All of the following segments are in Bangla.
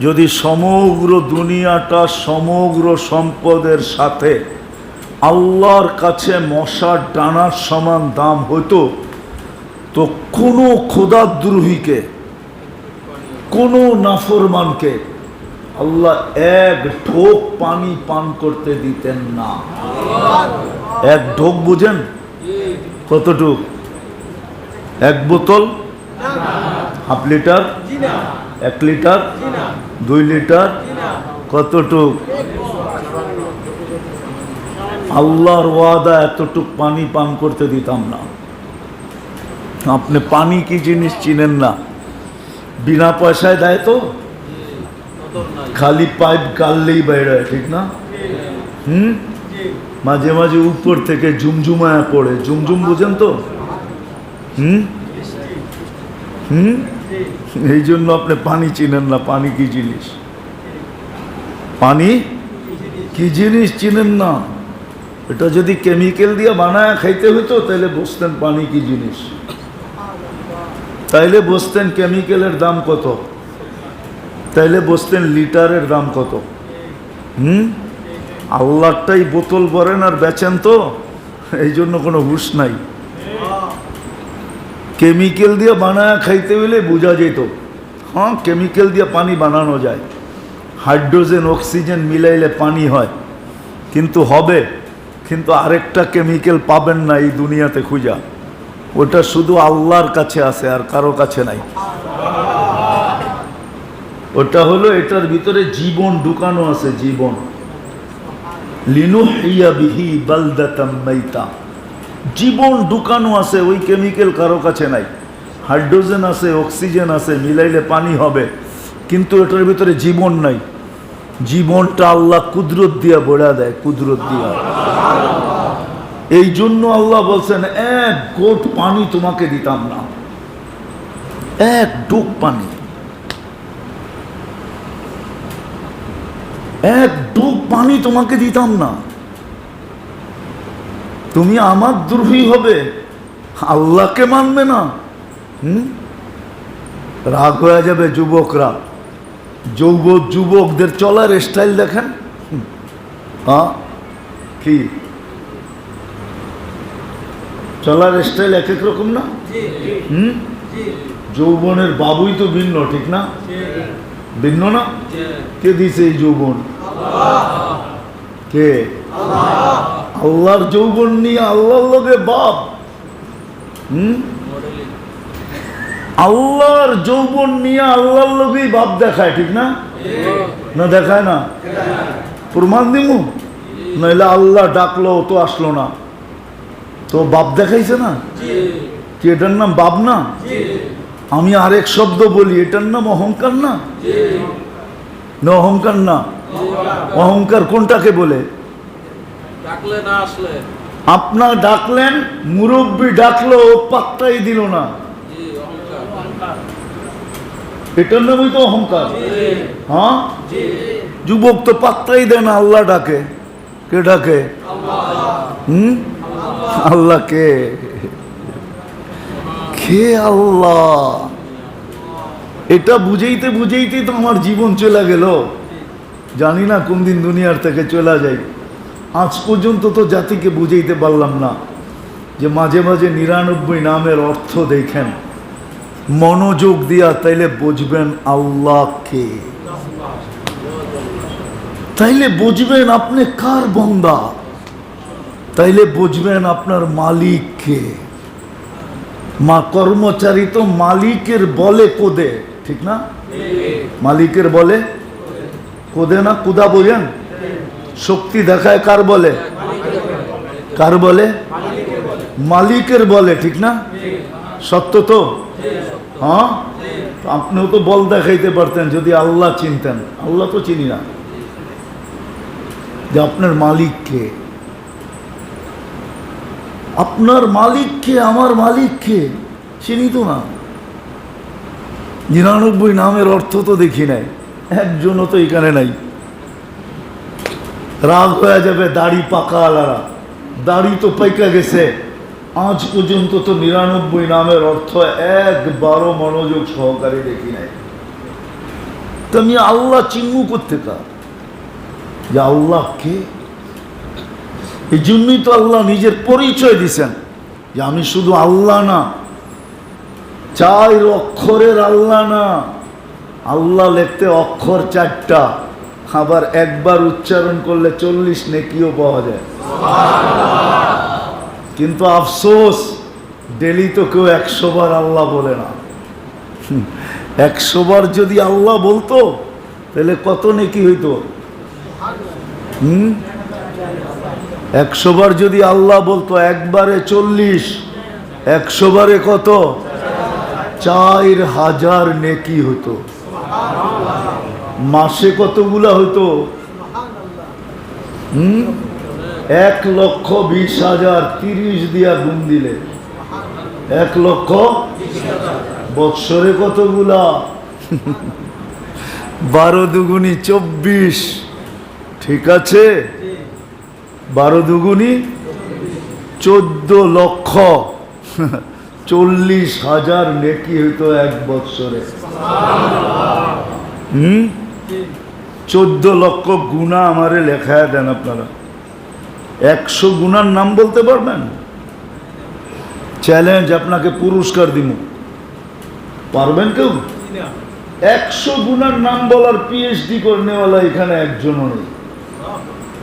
যদি সমগ্র দুনিয়াটা সমগ্র সম্পদের সাথে আল্লাহর কাছে মশার ডানার সমান দাম হতো তো কোনো খোদাদ্রোহীকে কোনো নাফরমানকে আল্লাহ এক ঢোক পানি পান করতে দিতেন না। এক ঢোক বুঝেন? কতটুক? এক বোতল? Half litre? এক লিটার? দুই লিটার কতটুক? আল্লাহর ওয়াদা, এতটুক পানি পান করতে দিতাম না। আপনি পানি কি জিনিস চিনেন না? বিনা পয়সায় দেয় তো? খালি পাইপ গাললেই বেরোয় ঠিক না? হুম? মাঝে মাঝে উপর থেকে ঝুমঝুমায় পড়ে। ঝুমঝুম বুঝেন তো? হুম? হুম? এই জন্য আপনি পানি চিনেন না, পানি কি জিনিস? পানি কি জিনিস চিনেন না? এটা যদি কেমিক্যাল দিয়ে বানায় খাইতে হতো তাহলে বুঝতেন পানি কি জিনিস? তাইলে বুঝতেন কেমিক্যালের দাম কত? তাইলে বুঝতেন লিটারের দাম কত? হুম? আল্লাহটাই বোতল ভরেন আর বেচেন তো? এই জন্য কোনো হুশ নাই। কেমিক্যাল দিয়ে বানায় খাইতে হলে বোঝা যেত। হ্যাঁ কেমিক্যাল দিয়ে পানি বানানো যায়। হাইড্রোজেন, অক্সিজেন মিলাইলে পানি হয়। কিন্তু হবে, কিন্তু আরেকটা কেমিক্যাল পাবেন না এই দুনিয়াতে খুঁজা। ওটা শুধু আল্লাহর কাছে আছে আর কারও কাছে নাই। ওটা হলো এটার ভিতরে জীবন ঢুকানো আছে, জীবন। লিনু লিনুহিয়া বিহি বালদাতাম মাইতা। জীবন ঢুকানো আছে, ওই কেমিক্যাল কারও কাছে নাই। হাইড্রোজেন আছে, অক্সিজেন আছে, মিলাইলে পানি হবে, কিন্তু এটার ভিতরে জীবন নাই। জীবনটা আল্লাহ কুদরত দিয়া বড়া দেয়, কুদরত দিয়া। এই জন্য আল্লাহ বলছেন, এক গোট পানি তোমাকে দিতাম না। এক ডুব পানি। এক ডুব পানি তোমাকে দিতাম না। তুমি আমার দ্রোহী হবে। আল্লাহকে মানবে না। হুম? রাগ হয়ে যাবে যুবকরা। যৌব যুবকদের চলার স্টাইল দেখেন। হ্যাঁ কি? চলার স্টাইল এক এক রকম না? হুম? যৌবনের বাবুই তো ভিন্ন ঠিক না? ভিন্ন না? কে দিছে এই যৌবন? কে? আল্লাহর যৌবন নিয়ে আল্লাহর লগে বাপ। হুম? আল্লাহর যৌবন নিয়ে আল্লাহর লোকেই বাপ দেখায়, ঠিক না? না দেখায় না? প্রমাণ দিমু? নইলে আল্লাহ ডাকলো তো আসলো না। তো বাপ দেখাইছে না? কি এটার নাম বাপ না? আমি আরেক শব্দ বলি, এটার নাম অহংকার না অহংকার না। অহংকার কোনটাকে বলে? আপনার ডাকলেন মুরব্বী ডাকলো ও পাত্তাই দিল না। এটার নামই তো অহংকার। হ্যাঁ? যুবক তো পাত্তাই দেয় না আল্লাহ ডাকে। কে ডাকে? হুম? আল্লাহ কে? কে আল্লাহ? এটা বুঝেইতে বুঝেইতেই তো আমার জীবন চলে গেল। জানি না কোন দিন দুনিয়ার থেকে চলে যাই। আজ পর্যন্ত তো জাতিকে বুঝাইতে পারলাম না যে মাঝে মাঝে নিরানব্বই নামের অর্থ দেখেন। মনোযোগ দিয়া তাইলে বুঝবেন আল্লাহ কে তাইলে বুঝবেন আপনি কার বন্দা? তাইলে বুঝবেন আপনার মালিক কে মা কর্মচারী তো মালিকের বলে কোদে, ঠিক না? মালিকের বলে কোদে না? কুদা বোঝেন শক্তি দেখায় কার বলে? কার বলে? মালিকের বলে, ঠিক না? সত্য তো? হ্যাঁ? আপনিও তো বল দেখাইতে পারতেন যদি আল্লাহ চিনতেন। আল্লাহ তো চিনি না। যে আপনার মালিককে আপনার মালিককে আমার মালিককে চিনি তো না। নিরানব্বই নামের অর্থ তো দেখি নাই। একজনও তো এখানে নাই। রাগ হয়ে যাবে, দাড়ি পাকা আলারা। দাড়ি তো পাইকা গেছে। আজ পর্যন্ত তো নিরানব্বই নামের অর্থ একবারও মনোযোগ সহকারে দেখি নাই। তা আমি আল্লাহ চিহ্ন করতে কার যে আল্লাহ কে? এই জন্যই তো আল্লাহ নিজের পরিচয় দিছেন। যে আমি শুধু আল্লাহ না, চার অক্ষরের আল্লাহ না। আল্লাহ লিখতে অক্ষর চারটা। আবার একবার উচ্চারণ করলে চল্লিশ নেকিও পাওয়া যায়। কিন্তু আফসোস, ডেলি তো কেউ একশো বার আল্লাহ বলে না। একশো বার যদি আল্লাহ বলতো, তাহলে কত নেকি হইতো? হুম? একশো বার যদি আল্লাহ বলতো, একবারে চল্লিশ, একশো বারে কত? চার হাজার নেকি হতো। মাসে কতগুলা হতো হুম? এক লক্ষ বিশ হাজার তিরিশ দিয়া গুণ দিলে। এক লক্ষ বৎসরে কতগুলা? বারো দুগুনি চব্বিশ। ঠিক আছে? বারো দুগুনি চোদ্দ লক্ষ। চল্লিশ হাজার নেকি হইতো এক বৎসরে। হুম? চোদ্দ লক্ষ গুণা আমারে লেখায় দেন আপনারা। একশো গুণার নাম বলতে পারবেন? চ্যালেঞ্জ আপনাকে পুরস্কার দিব পারবেন কেউ? একশো গুণার নাম বলার পিএইচডি করে নেওয়ালা এখানে একজনও নেই।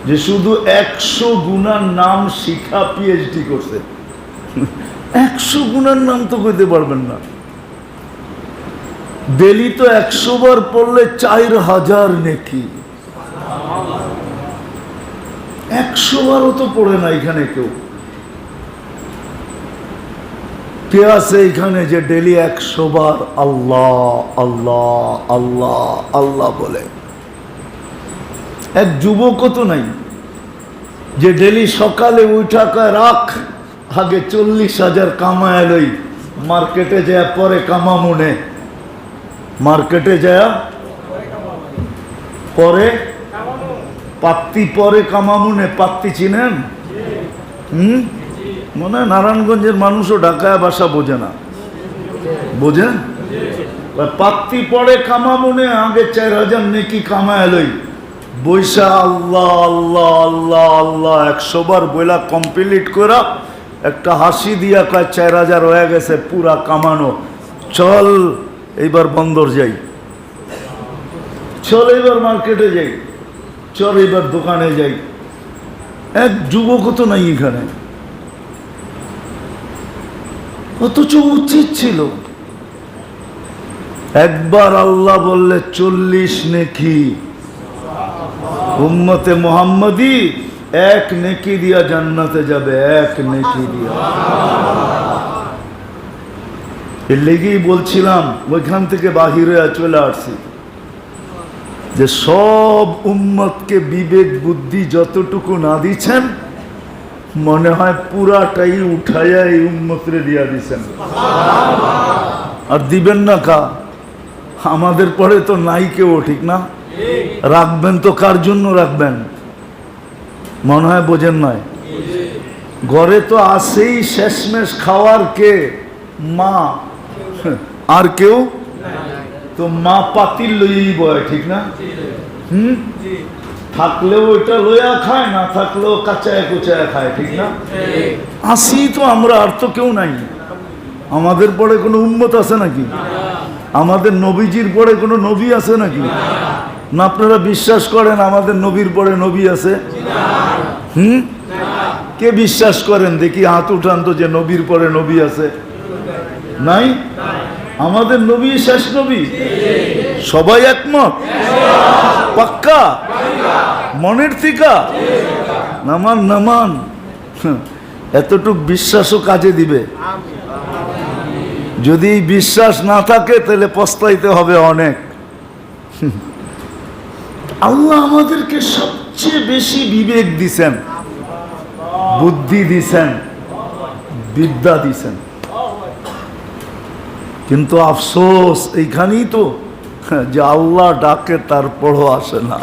যে শুধু একশো গুণার নাম শিখা পিএইচডি করছে। একশো গুণার নাম তো কইতে পারবেন না। ডেলি তো একশো বার পড়লে চার হাজার নেকি। একশো বারও তো পড়ে না এখানে কেউ। আছে এখানে যে ডেলি একশো বার আল্লাহ আল্লাহ আল্লাহ আল্লাহ বলে? এক যুবকও তো নাই। যে ডেলি সকালে উঠা কয়, রাখ, আগে চল্লিশ হাজার কামায় মার্কেটে যায় পরে কামামুনে মার্কেটে যায় পরে পাত্তি পরে কামামুনে পাত্তি চিনেন? হুম? মনে হয় নারায়ণগঞ্জের মানুষও ঢাকায় বাসা বোঝে না। বোঝেন পাত্তি পরে কামামুনে আগে চার হাজার নেকি কামায় লই। বৈশা আল্লাহ আল্লাহ আল্লাহ আল্লাহ, একশো বার বইলা কমপ্লিট করা একটা হাসি দিয়া কয়, চার হাজার হয়ে গেছে, পুরা কামানো। চল এইবার বন্দর যাই। চল এইবার মার্কেটে যাই। চল এইবার দোকানে যাই। এক যুবকও তো নাই এখানে। অথচ উচিত ছিল। একবার আল্লাহ বললে, চল্লিশ নেকি। উম্মতে মোহাম্মদী, এক নেকি দিয়া জান্নাতে যাবে, এক নেকি দিয়া। এর লেগেই বলছিলাম, ওইখান থেকে বাহিরে চলে আসছি। যে সব উম্মতকে বিবেক, বুদ্ধি যতটুকু না দিচ্ছেন, মনে হয় পুরাটাই উঠাইয়া এই উম্মতরে দিয়া দিছেন আর দিবেন না কা? আমাদের পরে তো নাই কেউ, ঠিক না? রাখবেন তো কার জন্য রাখবেন? মনে হয় বোঝেন নয় ঘরে তো আসেই শেষমেশ খাওয়ার কে? মা। আর কেউ? তো মা পাতিল লইই বয়, ঠিক না? হুম? থাকলেও ওইটা লইয়া খায়, না থাকলেও কাঁচায় কুচায় খায়, ঠিক না? আসি তো আমরা, আর তো কেউ নাই। আমাদের পরে কোনো উন্মত আছে নাকি? আমাদের নবীজির পরে কোনো নবী আছে নাকি? না, আপনারা বিশ্বাস করেন আমাদের নবীর পরে নবী আছে? হুম? কে বিশ্বাস করেন? দেখি হাত উঠান তো যে নবীর পরে নবী আছে। নাই? আমাদের নবী শেষ নবী? সবাই একমত? পাক্কা? মনের থিকা? নামান নামান। এতটুক বিশ্বাসও কাজে দিবে। যদি বিশ্বাস না থাকে, তাহলে পস্তাইতে হবে অনেক। আল্লাহ আমাদেরকে সবচেয়ে বেশি বিবেক দিছেন, বুদ্ধি দিছেন, বিদ্যা দিছেন। কিন্তু আফসোস, এইখানেই তো, যে আল্লাহ ডাকে তারপরও আসে না।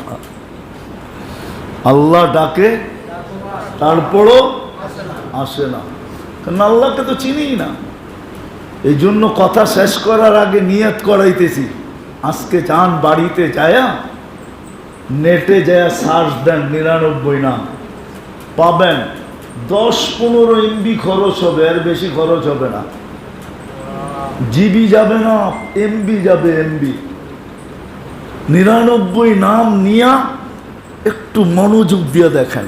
আল্লাহ ডাকে তারপরও আসে না। কারণ আল্লাহকে তো চিনিই না। এই জন্য কথা শেষ করার আগে নিয়ত করাইতেছি। আজকে যান বাড়িতে যায়া, নেটে যায় সার্চ দেন নিরানব্বই নাম। পাবেন। দশ পনেরো এমবি খরচ হবে আর বেশি খরচ হবে না। জিবি যাবে না, এমবি যাবে, এমবি। নিরানব্বই নাম নিয়া একটু মনোযোগ দিয়ে দেখেন।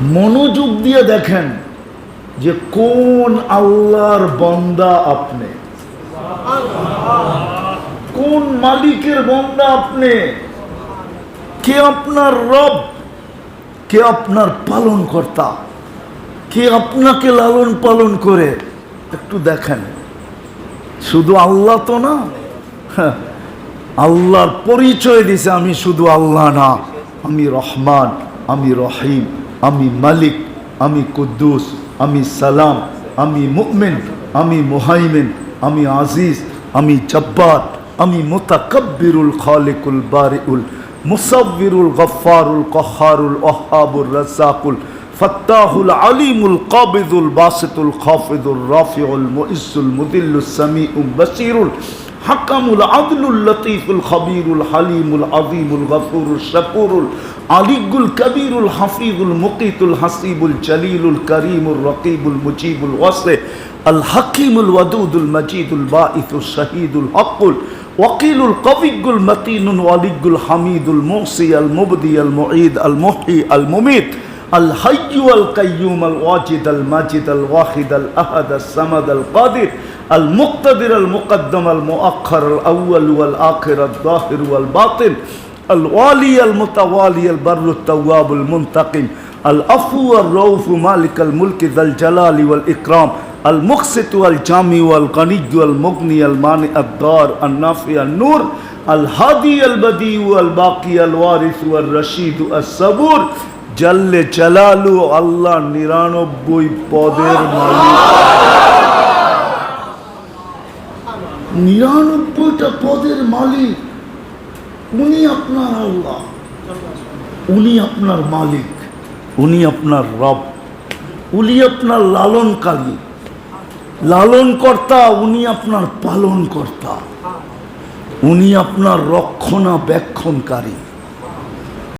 মনোযোগ দিয়ে দেখেন যে কোন আল্লাহর বন্দা আপনি। কোন মালিকের বন্দা আপনি। কে আপনার রব, কে আপনার পালন কর্তা কে আপনাকে লালন পালন করে? একটু দেখেন। শুধু আল্লাহ তো না। হ্যাঁ, আল্লাহর পরিচয় দিছে আমি শুধু আল্লাহ না। আমি রহমান আমি রহিম আমি মালিক আমি কুদ্দুস আমি সালাম আমি মুকমিন আমি মুহাইমিন আমি আজিজ আমি জব্বার আমি মোতাকব্বিরুল খালিকুল বারিউল মুসাব্বিরুল গফারুল কহারুল অহাবুর রাজ্জাকুল ফত্তাহুল আলিমুল কাবিদুল বাসিতুল খাফিদুল রাফিউল মুইসুল মুদিল্লুস সামিউল বাসিরুল হাকামুল আদলুল লতিফুল খবীরুল হালিমুল আযীমুল গফুরুল শাকুরুল আলিগুল কবীরুল হাফিজুল মুকিতুল হাসিবুল জলিলুল করিমুল রকিবুল মুজিবুল ওয়াসি আল হাকিমুল ওয়াদুদুল মজিদুল বাঈসুল শহীদুল হকুল وقيل القوي المتين الولي الحميد الموصي المبدي المعيد المحيي المميت الحي والقيوم الواجد الماجد الواحد الأحد الصمد القادر المقتدر المقدم المؤخر الأول والآخر الظاهر والباطن الوالي المتوالي البر التواب المنتقم العفو والرؤوف مالك الملك ذا الجلال والإكرام المقسط والجامع والغني والمغني المانع الدار النافع النور الهادي البديع الباقي الوارث والرشيد الصبور জাল্লে চালালু আল্লাহ নিরানব্বই পদের মালিক। নিরানব্বইটা পদের মালিক উনি আপনার আল্লাহ। উনি আপনার মালিক। উনি আপনার রব। উনি আপনার লালনকারী। লালন কর্তা উনি আপনার পালন কর্তা উনি আপনার রক্ষণাবেক্ষণকারী।